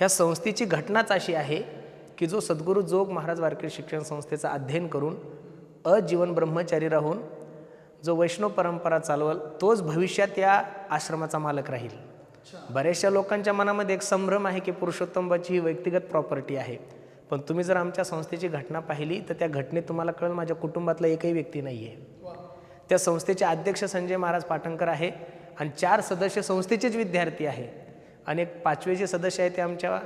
ह्या संस्थेची घटनाच अशी आहे की जो सद्गुरू जोग महाराज वारकरी शिक्षण संस्थेचं अध्ययन करून अजीवन ब्रह्मचारी राहून जो वैष्णव परंपरा चालवल तोच भविष्यात या आश्रमाचा मालक राहील. बऱ्याचशा लोकांच्या मनामध्ये एक संभ्रम आहे की पुरुषोत्तमबाची ही व्यक्तिगत प्रॉपर्टी आहे. पण तुम्ही जर आमच्या संस्थेची घटना पाहिली तर त्या घटनेत तुम्हाला कळेल माझ्या कुटुंबातला एकही व्यक्ती नाही आहे त्या संस्थेचे अध्यक्ष संजय महाराज पाटणकर आहे आणि चार सदस्य संस्थेचेच विद्यार्थी आहे. आणि एक पाचवे जे सदस्य आहे ते आमच्या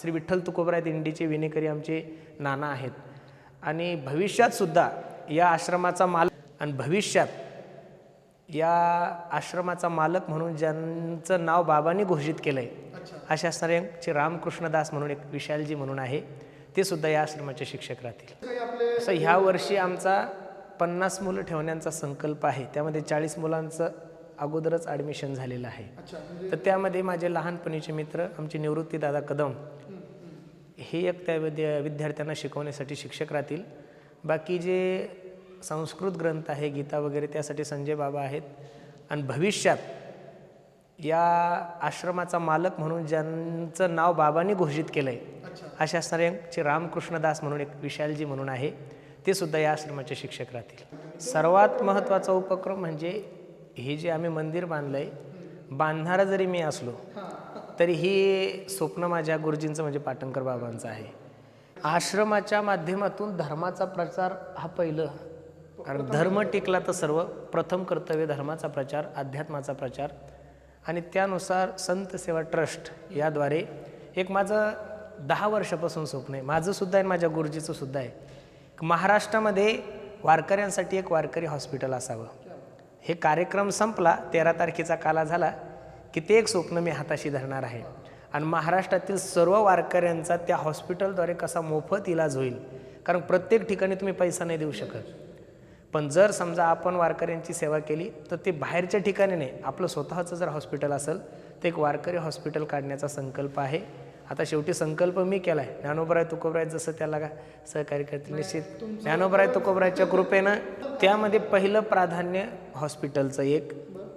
श्री विठ्ठल तुकोबराय दिंडीचे विनेकरी आमचे नाना आहेत. आणि भविष्यात सुद्धा या आश्रमाचा मालक आणि भविष्यात या आश्रमाचा मालक म्हणून ज्यांचं नाव बाबांनी घोषित केलं आहे अशा असणारे रामकृष्णदास म्हणून एक विशालजी म्हणून आहे ते सुद्धा या आश्रमाचे शिक्षक राहतील. असं ह्या वर्षी आमचा पन्नास मुलं ठेवण्याचा संकल्प आहे त्यामध्ये चाळीस मुलांचं अगोदरच ॲडमिशन झालेलं आहे. तर त्यामध्ये माझे लहानपणीचे मित्र आमचे निवृत्ती दादा कदम हे एक त्या विद्या विद्यार्थ्यांना शिकवण्यासाठी शिक्षक राहतील. बाकी जे संस्कृत ग्रंथ आहे गीता वगैरे त्यासाठी संजय बाबा आहेत. आणि भविष्यात या आश्रमाचा मालक म्हणून ज्यांचं नाव बाबांनी घोषित केलं आहे अशा असणारे रामकृष्णदास म्हणून एक विशालजी म्हणून आहे. ते सुद्धा या आश्रमाचे शिक्षक राहतील. सर्वात महत्त्वाचा उपक्रम म्हणजे हे जे आम्ही मंदिर बांधलं आहे बांधणारा जरी मी असलो तरी ही स्वप्न माझ्या गुरुजींचं म्हणजे पाटणकर बाबांचं आहे. आश्रमाच्या माध्यमातून धर्माचा प्रचार हा पहिलं. कारण धर्म टिकला तर सर्व प्रथम कर्तव्य धर्माचा प्रचार अध्यात्माचा प्रचार. आणि त्यानुसार संत सेवा ट्रस्ट याद्वारे एक माझं दहा वर्षापासून स्वप्न आहे. माझं सुद्धा आहे माझ्या गुरुजीचं सुद्धा आहे. महाराष्ट्रामध्ये वारकऱ्यांसाठी एक वारकरी हॉस्पिटल असावं. हे कार्यक्रम संपला तेरा तारखेचा काला झाला की ते एक स्वप्न मी हाताशी धरणार आहे. आणि महाराष्ट्रातील सर्व वारकऱ्यांचा त्या हॉस्पिटलद्वारे कसा मोफत इलाज होईल कारण प्रत्येक ठिकाणी तुम्ही पैसा नाही देऊ शकत. पण जर समजा आपण वारकऱ्यांची सेवा केली तर ते बाहेरच्या ठिकाणी नाही आपलं स्वतःचं जर हॉस्पिटल असेल तर एक वारकरी हॉस्पिटल काढण्याचा संकल्प आहे. आता शेवटी संकल्प मी केला आहे ज्ञानोबराय तुकोबराय जसं त्याला का सहकार्य करतील निश्चित. ज्ञानोबराय तुकोबरायच्या कृपेनं त्यामध्ये पहिलं प्राधान्य हॉस्पिटलचं एक.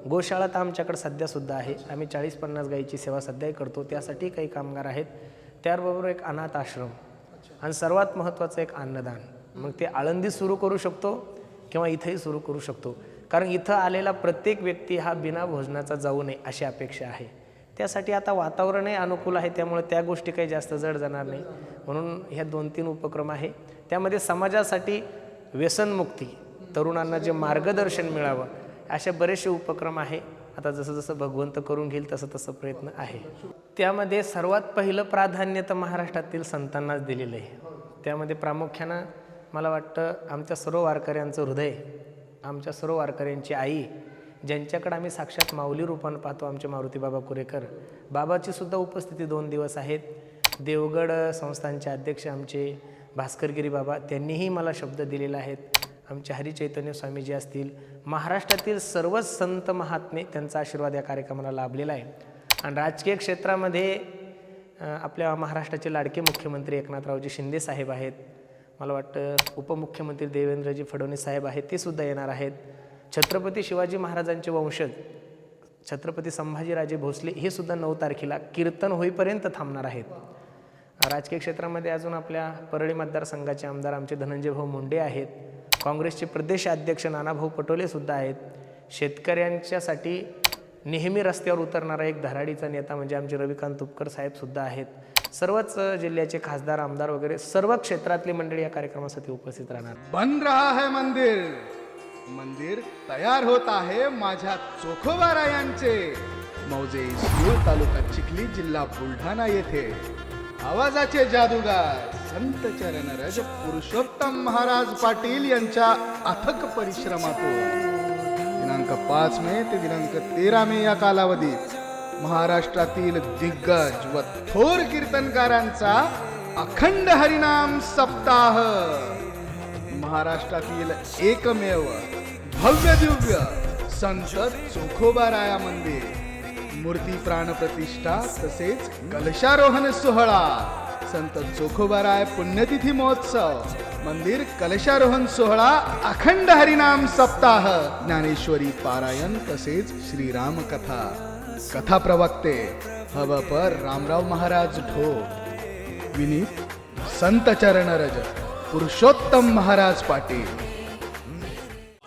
गोशाळा तर आमच्याकडे सध्या सुद्धा आहे. आम्ही चाळीस पन्नास गाईची सेवा सध्याही करतो. त्यासाठी काही कामगार आहेत. त्याबरोबर एक अनाथ आश्रम. आणि सर्वात महत्त्वाचं एक अन्नदान. मग ते आळंदी सुरू करू शकतो किंवा इथंही सुरू करू शकतो. कारण इथं आलेला प्रत्येक व्यक्ती हा बिना भोजनाचा जाऊ नये अशी अपेक्षा आहे. त्यासाठी आता वातावरणही अनुकूल आहे त्यामुळे त्या गोष्टी काही जास्त जड जाणार नाही. म्हणून ह्या दोन तीन उपक्रम आहे. त्यामध्ये समाजासाठी व्यसनमुक्ती तरुणांना जे मार्गदर्शन मिळावं असे बरेचसे उपक्रम आहे. आता जसं जसं भगवंत करून घेईल तसं तसं प्रयत्न आहे. त्यामध्ये सर्वात पहिलं प्राधान्य तर महाराष्ट्रातील संतांनाच दिलेलं आहे. त्यामध्ये प्रामुख्यानं मला वाटतं आमच्या सर्व वारकऱ्यांचं हृदय आमच्या सर्व वारकऱ्यांची आई ज्यांच्याकडे आम्ही साक्षात माऊली रूपानं पाहतो आमचे मारुती बाबा कुरेकर बाबाची सुद्धा उपस्थिती दोन दिवस आहेत. देवगड संस्थांचे अध्यक्ष आमचे भास्करगिरी बाबा त्यांनीही मला शब्द दिलेले आहेत आमचे हरिचैतन्य स्वामीजी असतील महाराष्ट्रातील सर्वच संत महात्मे त्यांचा आशीर्वाद या कार्यक्रमाला लाभलेला आहे. आणि राजकीय क्षेत्रामध्ये आपल्या महाराष्ट्राचे लाडके मुख्यमंत्री एकनाथरावजी शिंदे साहेब आहेत. मला वाटतं उपमुख्यमंत्री देवेंद्रजी फडणवीस साहेब आहेत ते सुद्धा येणार आहेत. छत्रपती शिवाजी महाराजांचे वंशज छत्रपती संभाजीराजे भोसले हे सुद्धा नऊ तारखेला कीर्तन होईपर्यंत थांबणार आहेत. राजकीय क्षेत्रामध्ये अजून आपल्या परळी मतदारसंघाचे आमदार आमचे धनंजय भाऊ मुंडे आहेत. काँग्रेसचे प्रदेश अध्यक्ष नानाभाऊ पटोले सुद्धा आहेत. शेतकऱ्यांच्यासाठी नेहमी रस्त्यावर उतरणारा एक धराडीचा नेता म्हणजे आमचे रविकांत तुपकर साहेबसुद्धा आहेत. सर्वच जिल्ह्याचे खासदार आमदार वगैरे सर्व क्षेत्रातली मंडळी या कार्यक्रमासाठी उपस्थित राहणार. बंद रहा है मंदिर। मंदिर तयार होत आहे माझ्या चोखोबारायांचे. मौजे शिरूर तालुका चिखली जिल्हा बुलढाणा येथे. आवाजाचे जादूगार संत चरण रज पुरुषोत्तम महाराज पाटील यांच्या अथक परिश्रमातून. दिनांक पाच मे ते दिनांक तेरा मे या कालावधीत महाराष्ट्रातील दिग्गज व थोर कीर्तनकारांचा अखंड हरिनाम सप्ताह. महाराष्ट्रातील एकमेव भव्य दिव्य संत चोखोबाराया मंदिर. मूर्ती प्राण प्रतिष्ठा तसेच कलशारोहण सोहळा. संत चोखोबाराय पुण्यतिथी महोत्सव. मंदिर कलशारोहण सोहळा अखंड हरिनाम सप्ताह. ज्ञानेश्वरी पारायण तसेच श्रीराम कथा कथा प्रवक्ते हव पर रामराव महाराज ढो विनीत संत चरण रज. पुरुषोत्तम महाराज पाटील.